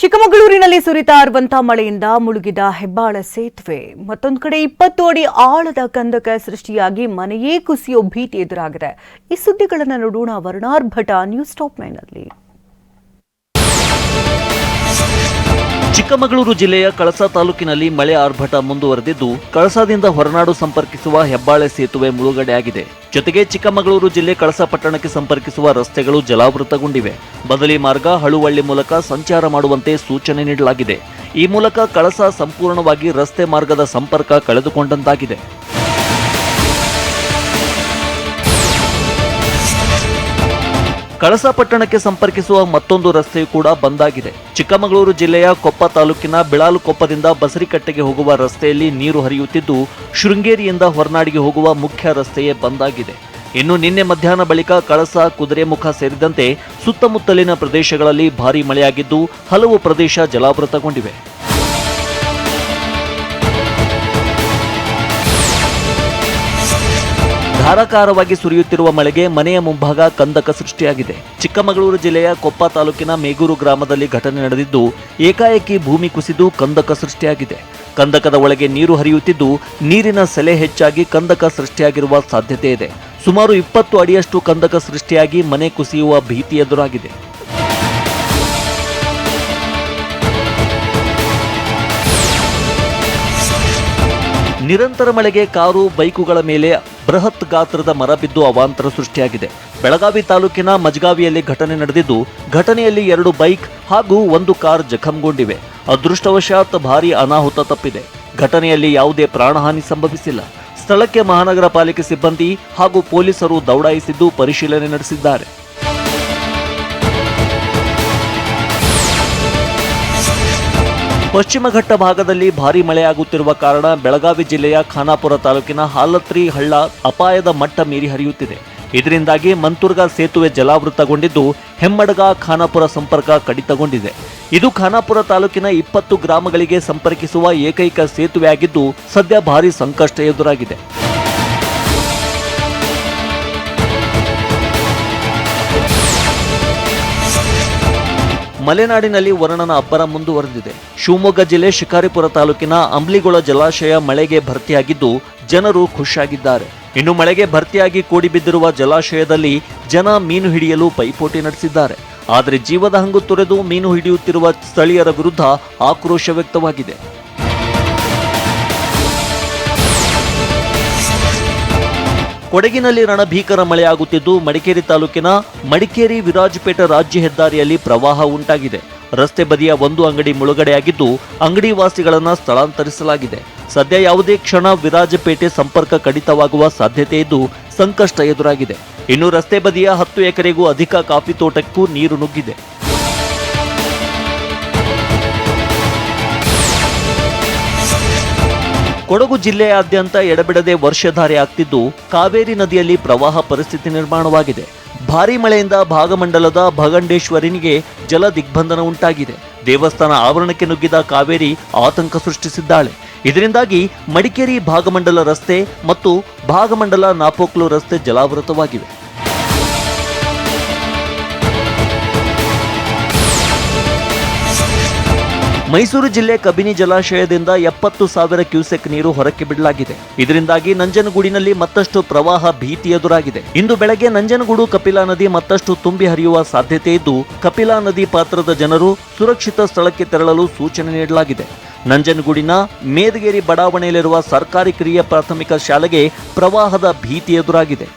ಚಿಕ್ಕಮಗಳೂರಿನಲ್ಲಿ ಸುರಿತಾ ಇರುವಂತಹ ಮಳೆಯಿಂದ ಮುಳುಗಿದ ಹೆಬ್ಬಾಳ ಸೇತುವೆ. ಮತ್ತೊಂದು ಕಡೆ ಇಪ್ಪತ್ತು ಅಡಿ ಆಳದ ಕಂದಕ ಸೃಷ್ಟಿಯಾಗಿ ಮನೆಯೇ ಕುಸಿಯೋ ಭೀತಿ ಎದುರಾಗಿದೆ. ಈ ಸುದ್ದಿಗಳನ್ನು ನೋಡೋಣ ವರ್ಣಾರ್ಭಟ ನ್ಯೂಸ್ ಟಾಪ್ ನೈನಲ್ಲಿ ಚಿಕ್ಕಮಗಳೂರು ಜಿಲ್ಲೆಯ ಕಳಸಾ ತಾಲೂಕಿನಲ್ಲಿ ಮಳೆ ಆರ್ಭಟ ಮುಂದುವರೆದಿದ್ದು ಕಳಸಾದಿಂದ ಹೊರನಾಡು ಸಂಪರ್ಕಿಸುವ ಹೆಬ್ಬಾಳೆ ಸೇತುವೆ ಮುಳುಗಡೆಯಾಗಿದೆ. ಜೊತೆಗೆ ಚಿಕ್ಕಮಗಳೂರು ಜಿಲ್ಲೆ ಕಳಸಾ ಪಟ್ಟಣಕ್ಕೆ ಸಂಪರ್ಕಿಸುವ ರಸ್ತೆಗಳು ಜಲಾವೃತಗೊಂಡಿವೆ. ಬದಲಿ ಮಾರ್ಗ ಹಳುವಳ್ಳಿ ಮೂಲಕ ಸಂಚಾರ ಮಾಡುವಂತೆ ಸೂಚನೆ ನೀಡಲಾಗಿದೆ. ಈ ಮೂಲಕ ಕಳಸಾ ಸಂಪೂರ್ಣವಾಗಿ ರಸ್ತೆ ಮಾರ್ಗದ ಸಂಪರ್ಕ ಕಳೆದುಕೊಂಡಂತಾಗಿದೆ. ಕಳಸಾ ಪಟ್ಟಣಕ್ಕೆ ಸಂಪರ್ಕಿಸುವ ಮತ್ತೊಂದು ರಸ್ತೆಯು ಕೂಡ ಬಂದಾಗಿದೆ. ಚಿಕ್ಕಮಗಳೂರು ಜಿಲ್ಲೆಯ ಕೊಪ್ಪ ತಾಲೂಕಿನ ಬಿಳಾಲುಕೊಪ್ಪದಿಂದ ಬಸರಿಕಟ್ಟೆಗೆ ಹೋಗುವ ರಸ್ತೆಯಲ್ಲಿ ನೀರು ಹರಿಯುತ್ತಿದ್ದು, ಶೃಂಗೇರಿಯಿಂದ ಹೊರನಾಡಿಗೆ ಹೋಗುವ ಮುಖ್ಯ ರಸ್ತೆಯೇ ಬಂದಾಗಿದೆ. ಇನ್ನು ನಿನ್ನೆ ಮಧ್ಯಾಹ್ನ ಬಳಿಕ ಕಳಸ ಕುದುರೆಮುಖ ಸೇರಿದಂತೆ ಸುತ್ತಮುತ್ತಲಿನ ಪ್ರದೇಶಗಳಲ್ಲಿ ಭಾರೀ ಮಳೆಯಾಗಿದ್ದು, ಹಲವು ಪ್ರದೇಶ ಜಲಾವೃತಗೊಂಡಿವೆ. ಧಾರಾಕಾರವಾಗಿ ಸುರಿಯುತ್ತಿರುವ ಮಳೆಗೆ ಮನೆಯ ಮುಂಭಾಗ ಕಂದಕ ಸೃಷ್ಟಿಯಾಗಿದೆ. ಚಿಕ್ಕಮಗಳೂರು ಜಿಲ್ಲೆಯ ಕೊಪ್ಪ ತಾಲೂಕಿನ ಮೇಗೂರು ಗ್ರಾಮದಲ್ಲಿ ಘಟನೆ ನಡೆದಿದ್ದು, ಏಕಾಏಕಿ ಭೂಮಿ ಕುಸಿದು ಕಂದಕ ಸೃಷ್ಟಿಯಾಗಿದೆ. ಕಂದಕದ ಒಳಗೆ ನೀರು ಹರಿಯುತ್ತಿದ್ದು, ನೀರಿನ ಸೆಲೆ ಹೆಚ್ಚಾಗಿ ಕಂದಕ ಸೃಷ್ಟಿಯಾಗಿರುವ ಸಾಧ್ಯತೆ ಇದೆ. ಸುಮಾರು ಇಪ್ಪತ್ತು ಅಡಿಯಷ್ಟು ಕಂದಕ ಸೃಷ್ಟಿಯಾಗಿ ಮನೆ ಕುಸಿಯುವ ಭೀತಿ ಎದುರಾಗಿದೆ. ನಿರಂತರ ಮಳೆಗೆ ಕಾರು, ಬೈಕುಗಳ ಮೇಲೆ ಬೃಹತ್ ಗಾತ್ರದ ಮರ ಬಿದ್ದು ಅವಾಂತರ ಸೃಷ್ಟಿಯಾಗಿದೆ. ಬೆಳಗಾವಿ ತಾಲೂಕಿನ ಮಜ್ಗಾವಿಯಲ್ಲಿ ಘಟನೆ ನಡೆದಿದ್ದು, ಘಟನೆಯಲ್ಲಿ ಎರಡು ಬೈಕ್ ಹಾಗೂ ಒಂದು ಕಾರ್ ಜಖಂಗೊಂಡಿವೆ. ಅದೃಷ್ಟವಶಾತ್ ಭಾರೀ ಅನಾಹುತ ತಪ್ಪಿದೆ. ಘಟನೆಯಲ್ಲಿ ಯಾವುದೇ ಪ್ರಾಣಹಾನಿ ಸಂಭವಿಸಿಲ್ಲ. ಸ್ಥಳಕ್ಕೆ ಮಹಾನಗರ ಪಾಲಿಕೆ ಸಿಬ್ಬಂದಿ ಹಾಗೂ ಪೊಲೀಸರು ದೌಡಾಯಿಸಿದ್ದು ಪರಿಶೀಲನೆ ನಡೆಸಿದ್ದಾರೆ. ಪಶ್ಚಿಮ ಘಟ್ಟ ಭಾಗದಲ್ಲಿ ಭಾರಿ ಮಳೆಯಾಗುತ್ತಿರುವ ಕಾರಣ ಬೆಳಗಾವಿ ಜಿಲ್ಲೆಯ ಖಾನಾಪುರ ತಾಲೂಕಿನ ಹಾಲತ್ರಿ ಹಳ್ಳ ಅಪಾಯದ ಮಟ್ಟ ಮೀರಿ ಹರಿಯುತ್ತಿದೆ. ಇದರಿಂದಾಗಿ ಮಂತುರ್ಗ ಸೇತುವೆ ಜಲಾವೃತಗೊಂಡಿದ್ದು ಹೆಮ್ಮಡಗ ಖಾನಾಪುರ ಸಂಪರ್ಕ ಕಡಿತಗೊಂಡಿದೆ. ಇದು ಖಾನಾಪುರ ತಾಲೂಕಿನ ಇಪ್ಪತ್ತು ಗ್ರಾಮಗಳಿಗೆ ಸಂಪರ್ಕಿಸುವ ಏಕೈಕ ಸೇತುವೆಯಾಗಿದ್ದು ಸದ್ಯ ಭಾರೀ ಸಂಕಷ್ಟ ಎದುರಾಗಿದೆ. ಮಲೆನಾಡಿನಲ್ಲಿ ವರುಣನ ಅಬ್ಬರ ಮುಂದುವರೆದಿದೆ. ಶಿವಮೊಗ್ಗ ಜಿಲ್ಲೆ ಶಿಕಾರಿಪುರ ತಾಲೂಕಿನ ಅಂಬ್ಲಿಗೊಳ ಜಲಾಶಯ ಮಳೆಗೆ ಭರ್ತಿಯಾಗಿದ್ದು ಜನರು ಖುಷಿಯಾಗಿದ್ದಾರೆ. ಇನ್ನು ಮಳೆಗೆ ಭರ್ತಿಯಾಗಿ ಕೂಡಿಬಿದ್ದಿರುವ ಜಲಾಶಯದಲ್ಲಿ ಜನ ಮೀನು ಹಿಡಿಯಲು ಪೈಪೋಟಿ ನಡೆಸಿದ್ದಾರೆ. ಆದರೆ ಜೀವದ ಹಂಗು ತೊರೆದು ಮೀನು ಹಿಡಿಯುತ್ತಿರುವ ಸ್ಥಳೀಯರ ವಿರುದ್ಧ ಆಕ್ರೋಶ ವ್ಯಕ್ತವಾಗಿದೆ. ಕೊಡಗಿನಲ್ಲಿ ರಣಭೀಕರ ಮಳೆಯಾಗುತ್ತಿದ್ದು, ಮಡಿಕೇರಿ ತಾಲೂಕಿನ ಮಡಿಕೇರಿ ವಿರಾಜಪೇಟೆ ರಾಜ್ಯ ಹೆದ್ದಾರಿಯಲ್ಲಿ ಪ್ರವಾಹ ಉಂಟಾಗಿದೆ. ರಸ್ತೆ ಬದಿಯ ಒಂದು ಅಂಗಡಿ ಮುಳುಗಡೆಯಾಗಿದ್ದು ಅಂಗಡಿ ವಾಸಿಗಳನ್ನು ಸ್ಥಳಾಂತರಿಸಲಾಗಿದೆ. ಸದ್ಯ ಯಾವುದೇ ಕ್ಷಣ ವಿರಾಜಪೇಟೆ ಸಂಪರ್ಕ ಕಡಿತವಾಗುವ ಸಾಧ್ಯತೆ ಇದ್ದು, ಸಂಕಷ್ಟ ಎದುರಾಗಿದೆ. ಇನ್ನು ರಸ್ತೆ ಬದಿಯ ಹತ್ತು ಎಕರೆಗೂ ಅಧಿಕ ಕಾಫಿ ತೋಟಕ್ಕೂ ನೀರು ನುಗ್ಗಿದೆ. ಕೊಡಗು ಜಿಲ್ಲೆಯಾದ್ಯಂತ ಎಡಬಿಡದೆ ವರ್ಷಧಾರೆ ಆಗ್ತಿದ್ದು ಕಾವೇರಿ ನದಿಯಲ್ಲಿ ಪ್ರವಾಹ ಪರಿಸ್ಥಿತಿ ನಿರ್ಮಾಣವಾಗಿದೆ. ಭಾರೀ ಮಳೆಯಿಂದ ಭಾಗಮಂಡಲದ ಭಗಂಡೇಶ್ವರಿನಿಗೆ ಜಲ ದಿಗ್ಬಂಧನ ಉಂಟಾಗಿದೆ. ದೇವಸ್ಥಾನ ಆವರಣಕ್ಕೆ ನುಗ್ಗಿದ ಕಾವೇರಿ ಆತಂಕ ಸೃಷ್ಟಿಸಿದ್ದಾಳೆ. ಇದರಿಂದಾಗಿ ಮಡಿಕೇರಿ ಭಾಗಮಂಡಲ ರಸ್ತೆ ಮತ್ತು ಭಾಗಮಂಡಲ ನಾಪೋಕ್ಲು ರಸ್ತೆ ಜಲಾವೃತವಾಗಿವೆ. ಮೈಸೂರು ಜಿಲ್ಲೆ ಕಬಿನಿ ಜಲಾಶಯದಿಂದ ಎಪ್ಪತ್ತು ಸಾವಿರ ಕ್ಯೂಸೆಕ್ ನೀರು ಹೊರಕ್ಕೆ ಬಿಡಲಾಗಿದೆ. ಇದರಿಂದಾಗಿ ನಂಜನಗೂಡಿನಲ್ಲಿ ಮತ್ತಷ್ಟು ಪ್ರವಾಹ ಭೀತಿ ಎದುರಾಗಿದೆ. ಇಂದು ಬೆಳಗ್ಗೆ ನಂಜನಗೂಡು ಕಪಿಲಾ ನದಿ ಮತ್ತಷ್ಟು ತುಂಬಿ ಹರಿಯುವ ಸಾಧ್ಯತೆ ಇದ್ದು, ಕಪಿಲಾ ನದಿ ಪಾತ್ರದ ಜನರು ಸುರಕ್ಷಿತ ಸ್ಥಳಕ್ಕೆ ತೆರಳಲು ಸೂಚನೆ ನೀಡಲಾಗಿದೆ. ನಂಜನಗೂಡಿನ ಮೇದಗೇರಿ ಬಡಾವಣೆಯಲ್ಲಿರುವ ಸರ್ಕಾರಿ ಕಿರಿಯ ಪ್ರಾಥಮಿಕ ಶಾಲೆಗೆ ಪ್ರವಾಹದ ಭೀತಿ ಎದುರಾಗಿದೆ.